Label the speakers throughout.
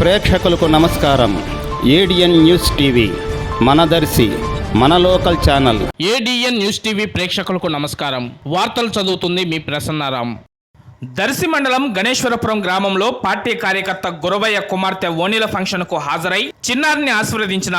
Speaker 1: ప్రేక్షకులకు నమస్కారం. ADN news TV మనదర్శి మన local channel.
Speaker 2: ADN news TV ప్రేక్షకులకు నమస్కారం. వార్తలు చదువుతుంది మీ ప్రసన్నారాం. దర్శి మండలం గణేశ్వరపురం గ్రామంలో పార్టీ కార్యకర్త గురవయ్య కుమార్తె ఓనిల ఫంక్షన్కు హాజరై చిన్నారిని ఆశీర్వదించిన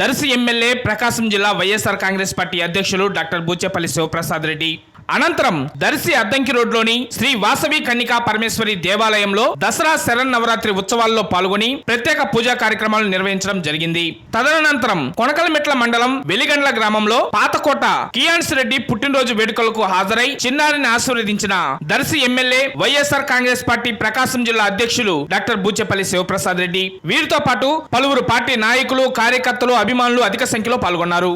Speaker 2: దర్శి ఎమ్మెల్యే ప్రకాశం జిల్లా వైఎస్ఆర్ కాంగ్రెస్ పార్టీ అధ్యక్షులు డాక్టర్ బూచేపల్లి శివప్రసాద్ రెడ్డి. అనంతరం దర్శి అద్దంకి రోడ్లోని శ్రీ వాసవి కన్నికా పరమేశ్వరి దేవాలయంలో దసరా శరణ్ నవరాత్రి ఉత్సవాల్లో పాల్గొని ప్రత్యేక పూజా కార్యక్రమాలు నిర్వహించడం జరిగింది. తదనంతరం కొనకలమెట్ల మండలం వెలిగండ్ల గ్రామంలో పాతకోట కియాన్స్ రెడ్డి పుట్టినరోజు వేడుకలకు హాజరై చిన్నారిని ఆశీర్వదించిన Darsi MLA YSR Congress party Prakasam జిల్లా అధ్యక్షులు డాక్టర్ బూచెపల్లి శివప్రసాద్ రెడ్డి. వీరితో పాటు పలువురు పార్టీ నాయకులు కార్యకర్తలు అభిమానులు అధిక సంఖ్యలో పాల్గొన్నారు.